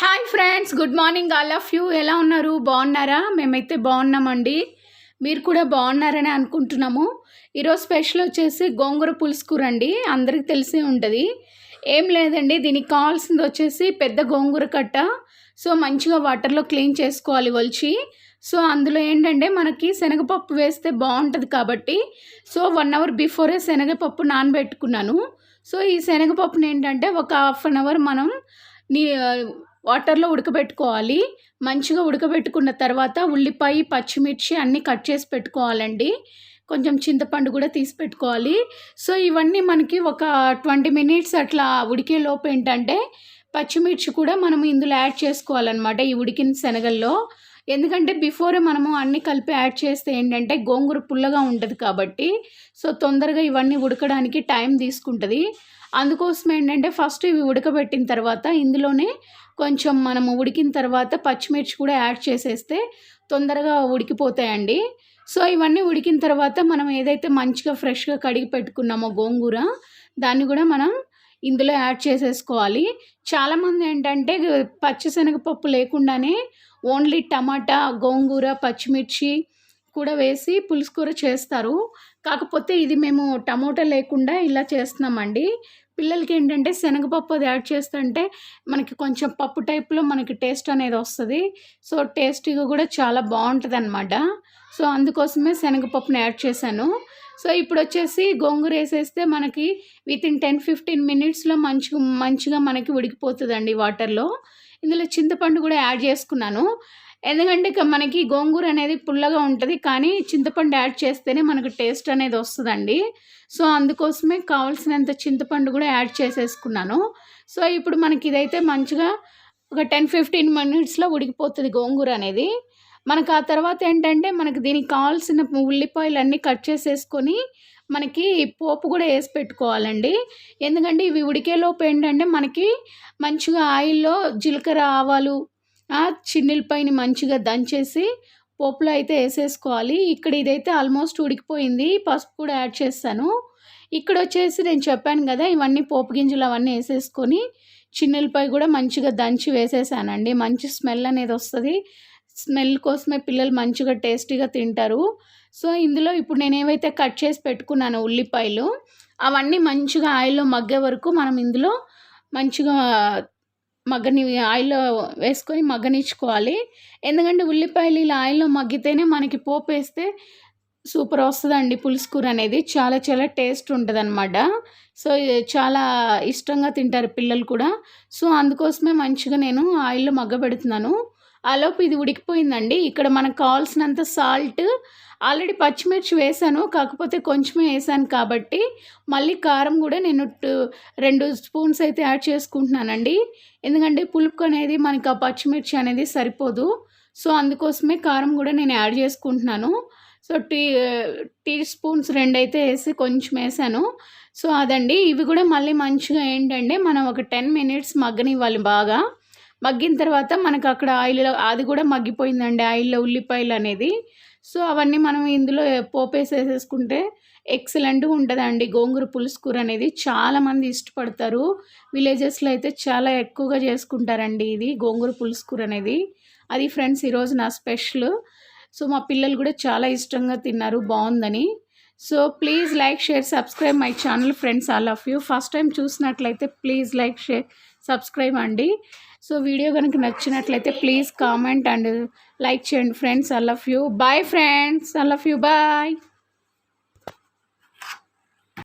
Hi friends good morning all of you. ఎలా ఉన్నారు? బాగున్నారా? మేమైతే బాగున్నామండి. మీరు కూడా బాగున్నారని అనుకుంటున్నాము. ఈరోజు స్పెషల్ వచ్చేసి గోంగూర పులుసు కూర అండి. అందరికి తెలిసే ఉంటుంది. ఏం లేదండి దీనికి కావాల్సింది వచ్చేసి పెద్ద గోంగూర కట్ట. సో మంచిగా వాటర్లో క్లీన్ చేసుకోవాలి ఒలిచి. సో అందులో ఏంటంటే మనకి శనగపప్పు వేస్తే బాగుంటుంది కాబట్టి సో వన్ అవర్ బిఫోరే శనగపప్పు నానబెట్టుకున్నాను. సో ఈ శనగపప్పుని ఏంటంటే ఒక హాఫ్ అన్ అవర్ మనం నీ వాటర్లో ఉడకబెట్టుకోవాలి. మంచిగా ఉడకబెట్టుకున్న తర్వాత ఉల్లిపాయ పచ్చిమిర్చి అన్నీ కట్ చేసి పెట్టుకోవాలండి. కొంచెం చింతపండు కూడా తీసి పెట్టుకోవాలి. సో ఇవన్నీ మనకి ఒక ట్వంటీ మినిట్స్ అట్లా ఉడికే లోపు ఏంటంటే పచ్చిమిర్చి కూడా మనం ఇందులో యాడ్ చేసుకోవాలన్నమాట ఈ ఉడికిన శనగల్లో. ఎందుకంటే బిఫోరే మనము అన్నీ కలిపి యాడ్ చేస్తే ఏంటంటే గోంగూర పుల్లగా ఉంటుంది కాబట్టి సో తొందరగా ఇవన్నీ ఉడకడానికి టైం తీసుకుంటుంది. అందుకోసం ఏంటంటే ఫస్ట్ ఇవి ఉడకబెట్టిన తర్వాత ఇందులోనే కొంచెం మనము ఉడికిన తర్వాత పచ్చిమిర్చి కూడా యాడ్ చేసేస్తే తొందరగా ఉడికిపోతాయండి. సో ఇవన్నీ ఉడికిన తర్వాత మనం ఏదైతే మంచిగా ఫ్రెష్గా కడిగి పెట్టుకున్నామో గోంగూర దాన్ని కూడా మనం ఇందులో యాడ్ చేసేసుకోవాలి. చాలామంది ఏంటంటే పచ్చిశనగపప్పు లేకుండానే ఓన్లీ టమాటా గోంగూర పచ్చిమిర్చి కూడా వేసి పులుసు కూర చేస్తారు. కాకపోతే ఇది మేము టమోటా లేకుండా ఇలా చేస్తున్నామండి. పిల్లలకి ఏంటంటే శనగపప్పు అది యాడ్ చేస్తుంటే మనకి కొంచెం పప్పు టైప్లో మనకి టేస్ట్ అనేది వస్తుంది. సో టేస్టీగా కూడా చాలా బాగుంటుంది అనమాట సో అందుకోసమే శనగపప్పుని యాడ్ చేశాను. సో ఇప్పుడు వచ్చేసి గోంగూర వేసేస్తే మనకి విత్ ఇన్ టెన్ ఫిఫ్టీన్ మినిట్స్లో మంచిగా మంచిగా మనకి ఉడికిపోతుందండి వాటర్లో. ఇందులో చింతపండు కూడా యాడ్ చేసుకున్నాను. ఎందుకంటే మనకి గోంగూర అనేది పుల్లగా ఉంటుంది కానీ చింతపండు యాడ్ చేస్తేనే మనకు టేస్ట్ అనేది వస్తుందండి. సో అందుకోసమే కావాల్సినంత చింతపండు కూడా యాడ్ చేసేసుకున్నాను. సో ఇప్పుడు మనకి ఇదైతే మంచిగా ఒక టెన్ ఫిఫ్టీన్ మినిట్స్లో ఉడికిపోతుంది గోంగూర అనేది. మనకు ఆ తర్వాత ఏంటంటే మనకి దీనికి కావాల్సిన ఉల్లిపాయలు అన్నీ కట్ చేసేసుకొని మనకి పోపు కూడా వేసి పెట్టుకోవాలండి. ఎందుకంటే ఇవి ఉడికేలోపు ఏంటంటే మనకి మంచిగా ఆయిల్లో జీలకర్ర ఆవాలు చిన్నిలపైని మంచిగా దంచేసి పోపులో అయితే వేసేసుకోవాలి. ఇక్కడ ఇదైతే ఆల్మోస్ట్ ఉడికిపోయింది. పసుపు కూడా యాడ్ చేస్తాను. ఇక్కడ వచ్చేసి నేను చెప్పాను కదా ఇవన్నీ పోపు గింజలు అవన్నీ వేసేసుకొని చిన్నెలపై కూడా మంచిగా దంచి వేసేసానండి. మంచి స్మెల్ అనేది వస్తుంది. స్మెల్ కోసమే పిల్లలు మంచిగా టేస్టీగా తింటారు. సో ఇందులో ఇప్పుడు నేను ఏవైతే కట్ చేసి పెట్టుకున్నాను ఉల్లిపాయలు అవన్నీ మంచిగా ఆయిల్లో మగ్గే వరకు మనం ఇందులో మంచిగా మగ్గని ఆయిల్లో వేసుకొని మగ్గనిచ్చుకోవాలి. ఎందుకంటే ఉల్లిపాయలు ఇలా ఆయిల్లో మగ్గితేనే మనకి పోపు వేస్తే సూపర్ వస్తుందండి పులుసు కూర అనేది. చాలా చాలా టేస్ట్ ఉంటుంది అనమాట సో చాలా ఇష్టంగా తింటారు పిల్లలు కూడా. సో అందుకోసమే మంచిగా నేను ఆయిల్లో మగ్గబెడుతున్నాను. ఆలోపు ఇది ఉడికిపోయిందండి. ఇక్కడ మనకు కావాల్సినంత సాల్ట్ ఆల్రెడీ పచ్చిమిర్చి వేసాను కాకపోతే కొంచెమే వేసాను కాబట్టి మళ్ళీ కారం కూడా నేను రెండు స్పూన్స్ అయితే యాడ్ చేసుకుంటున్నానండి. ఎందుకంటే పులుపు అనేది మనకి ఆ పచ్చిమిర్చి అనేది సరిపోదు. సో అందుకోసమే కారం కూడా నేను యాడ్ చేసుకుంటున్నాను. సో టీ టీ స్పూన్స్ రెండు అయితే వేసి కొంచెం వేసాను. సో అదండి. ఇవి కూడా మళ్ళీ మంచిగా ఏంటంటే మనం ఒక టెన్ మినిట్స్ మగ్గనివ్వాలి బాగా. మగ్గిన తర్వాత మనకు అక్కడ ఆయిల్లో అది కూడా మగ్గిపోయిందండి ఆయిల్లో ఉల్లిపాయలు అనేది. సో అవన్నీ మనం ఇందులో పోపేసేసేసుకుంటే ఎక్సలెంట్గా ఉంటుందండి. గోంగూర పులుసు కూర అనేది చాలామంది ఇష్టపడతారు. విలేజెస్లో అయితే చాలా ఎక్కువగా చేసుకుంటారండి ఇది గోంగూర పులుసు కూర అనేది. అది ఫ్రెండ్స్ ఈరోజు నా స్పెషల్. సో మా పిల్లలు కూడా చాలా ఇష్టంగా తిన్నారు బాగుందని. So please like share subscribe my channel friends all of you. First time చూసినట్లయితే ప్లీజ్ లైక్ షేర్ సబ్స్క్రైబ్ అండి. సో వీడియో కనుక నచ్చినట్లయితే ప్లీజ్ కామెంట్ అండ్ లైక్ చేయండి friends. I love you. Bye friends. I love you. Bye.